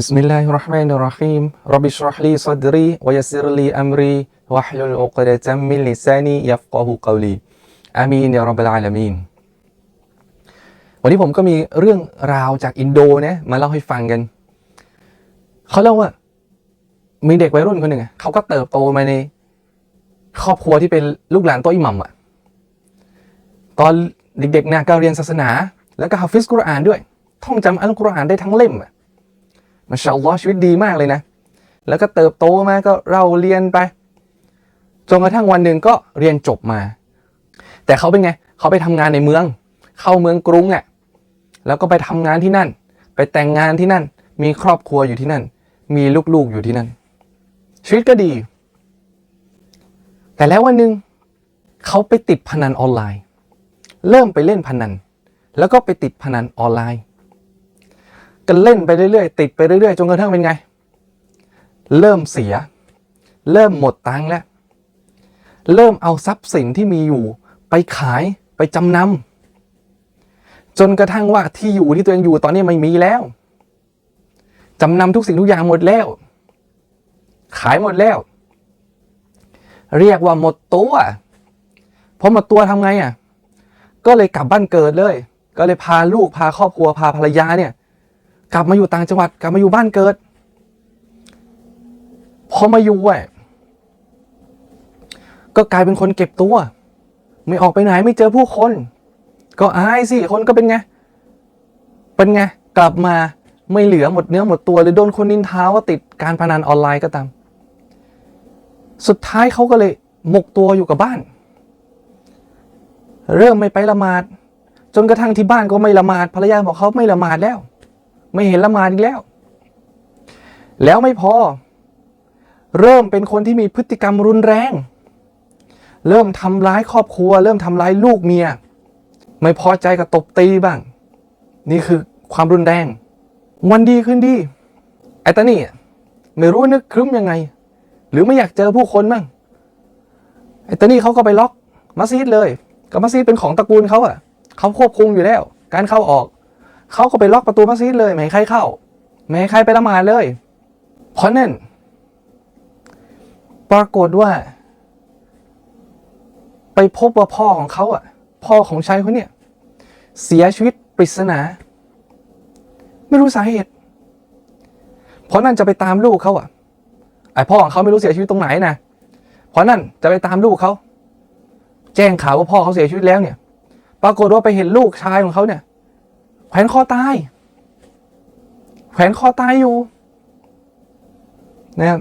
بسم الله الرحمن الرحيم رب اشرح لي صدري ويسر لي أمري واحلل عقدة من لساني يفقه قولي آمين يا رب العالمين วันนี้ผมก็มีเรื่องราวจากอินโดนะมาเล่าให้ฟังกัน เขาเล่าว่า มีเด็กวัยรุ่นคนหนึ่งอะเขาก็เติบโตมาใน ครอบครัวที่เป็นลูกหลานโตัวอิหมัมอะตอนเด็กๆเนี่ยก็เรียนศาสนา แล้วก็ฮาฟิสกุรอานด้วย ท่องจำอัลกุรอานได้ทั้งเล่มอะ มาชาอัลลอฮ์ชีวิตดีมากเลยนะ แล้วก็เติบโตมาก็เราเรียนไป จนกระทั่งวันหนึ่งก็เรียนจบมา แต่เขาเป็นไง เขาไปทำงานในเมือง เข้าเมืองกรุงอะ แล้วก็ไปทำงานที่นั่น ไปแต่งงานที่นั่น มีครอบครัวอยู่ที่นั่น มีลูกๆอยู่ที่นั่น ชีวิตก็ดี แต่แล้ววันหนึ่งเขาไปติดพนันออนไลน์ เริ่มไปเล่นพนัน แล้วก็ไปติดพนันออนไลน์ ก็เล่นไปเรื่อยๆ ติดไปเรื่อยๆ จนกระทั่งเป็นไง เริ่มเสีย เริ่มหมดตังค์แล้ว เริ่มเอาทรัพย์สินที่มีอยู่ ไปขายไปจำนำจนกระทั่งว่าที่อยู่ที่ตัวเองอยู่ตอนนี้ไม่มีแล้วจำนำทุกสิ่งทุกอย่างหมดแล้ว ขายหมดแล้ว เรียกว่าหมดตัวพอหมดตัวทำไงอะ ก็เลยกลับบ้านเกิดเลย ก็เลยพาลูกพาครอบครัวพาภรรยาเนี่ย กลับมาอยู่ต่างจังหวัด กลับมาอยู่บ้านเกิด พอมาอยู่อะก็กลายเป็นคนเก็บตัว ไม่ออกไปไหนไม่เจอผู้คน ก็อายสิคนก็เป็นไง เป็นไง กลับมาไม่เหลือหมดเนื้อหมดตัวเลยโดนคนนินทาว่าติดการพนันออนไลน์ก็ตาม สุดท้ายเขาก็เลยหมกตัวอยู่กับบ้าน เริ่มไม่ไปละหมาด จนกระทั่งที่บ้านก็ไม่ละหมาดภรรยาบอกเขาไม่ละหมาดแล้ว ไม่เห็นละหมาดอีกแล้ว แล้วไม่พอ เริ่มเป็นคนที่มีพฤติกรรมรุนแรง เริ่มทำร้ายครอบครัว เริ่มทำร้ายลูกเมีย ไม่พอใจกับตบตีบ้าง นี่คือความรุนแรง วันดีขึ้นดีไอ้ตานี่ไม่รู้นึกครึ้มยังไง หรือไม่อยากเจอผู้คนบ้างไอ้ตานี่เขาก็ไปล็อกมัสยิดเลย ก็มัสยิดเป็นของตระกูลเขาอะเขาควบคุมอยู่แล้ว การเข้าออก เขาก็ไปล็อกประตูมัสยิดเลยไม่ให้ใครเข้า ไม่ให้ใครไปละหมาดเลย เพราะนั่น ปรากฏว่า ไปพบว่าพ่อของเขาอะ พ่อของชายคนเนี้ยเสียชีวิตปริศนา ไม่รู้สาเหตุ เพราะนั่นจะไปตามลูกเขาอะไอพ่อของเขาไม่รู้เสียชีวิตตรงไหนนะเพราะนั่นจะไปตามลูกเขา แจ้งข่าวว่าพ่อเขาเสียชีวิตแล้วเนี่ย ปรากฏว่าไปเห็นลูกชายของเขาเนี่ย แขวนคอตาย แขวนคอตายอยู่นะครับ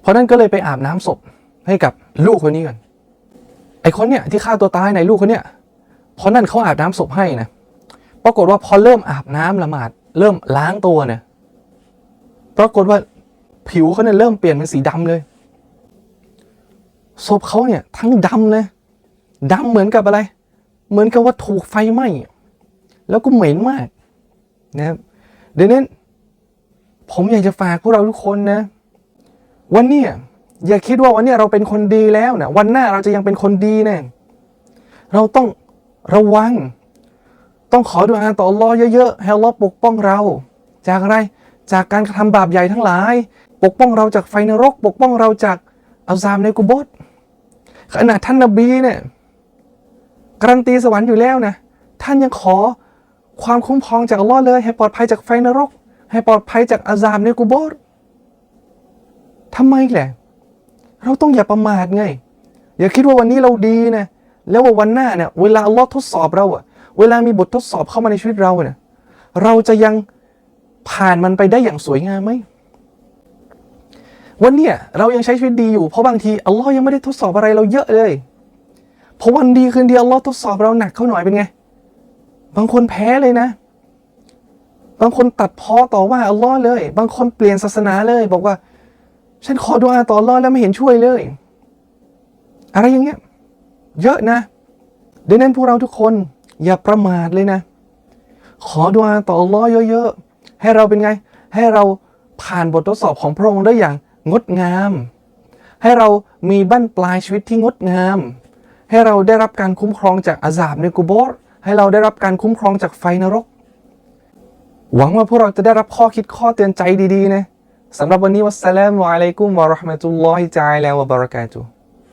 เพราะนั้นก็เลยไปอาบน้ำศพให้กับลูกคนนี้กันไอคนเนี่ยที่ฆ่าตัวตายในลูกคนเนี่ยเพราะนั่นเขาอาบน้ำศพให้นะปรากฏว่าพอเริ่มอาบน้ำละหมาด เริ่มล้างตัวเนี่ยปรากฏว่าผิวเขาเนี่ยเริ่มเปลี่ยนเป็นสีดำเลยศพเขาเนี่ยทั้งดำเลยดำเหมือนกับอะไร เหมือนกับว่าถูกไฟไหม้แล้วก็เหม็นมากนะครับดังนั้น ผมอยากจะฝากพวกเราทุกคนนะ วันนี้อย่าคิดว่าวันนี้เราเป็นคนดีแล้วนะวันหน้าเราจะยังเป็นคนดีแน่เราต้องระวัง ต้องขอดุอาต่ออัลลอเยอะๆให้ลอปกป้องเรา จากอะไรจากการกระทำบาปใหญ่ทั้งหลาย ปกป้องเราจากไฟนรก ปกป้องเราจากอาซามในกุบสขณะท่านนบีเนี่ย การันตีสวรรค์อยู่แล้วนะท่านยังขอความคุ้มครองจากอัลลอฮ์เลย ให้ปลอดภัยจากไฟนรก ให้ปลอดภัยจากอาซามในกุโบสทำไมแหละเราต้องอย่าประมาทไง อย่าคิดว่าวันนี้เราดีนะแล้วว่าวันหน้าเนี่ยเวลาอัลลอฮ์ทดสอบเราอะเวลามีบททดสอบเข้ามาในชีวิตเราเนี่ยเราจะยังผ่านมันไปได้อย่างสวยงามไหมวันเนี้ยเรายังใช้ชีวิตดีอยู่เพราะบางทีอัลลอฮ์ยังไม่ได้ทดสอบอะไรเราเยอะเลย พอวันดีคืนดีอัลลอฮ์ทดสอบเราหนักเข้าหน่อยเป็นไง บางคนแพ้เลยนะ บางคนตัดพ้อต่อว่าอัลลอฮ์เลย บางคนเปลี่ยนศาสนาเลย บอกว่า ฉันขอดุอาต่ออัลลอฮ์แล้วไม่เห็นช่วยเลย อะไรอย่างเงี้ย เยอะนะดังนั้นพวกเราทุกคนอย่าประมาทเลยนะ ขอดุอาต่ออัลลอฮ์เยอะๆ ให้เราเป็นไง ให้เราผ่านบททดสอบของพระองค์ได้อย่างงดงาม ให้เรามีบั้นปลายชีวิตที่งดงาม ให้เราได้รับการคุ้มครองจากอาซาบในกุโบรให้เราได้รับการคุ้มครองจากไฟนรก หวังว่าพวกเราจะได้รับข้อคิดข้อเตือนใจดีๆนะสำหรับวันนี้วัสสลามุอะลัยกุมวะราะห์มะตุลลอฮิจาลาวะบะเราะกาตุ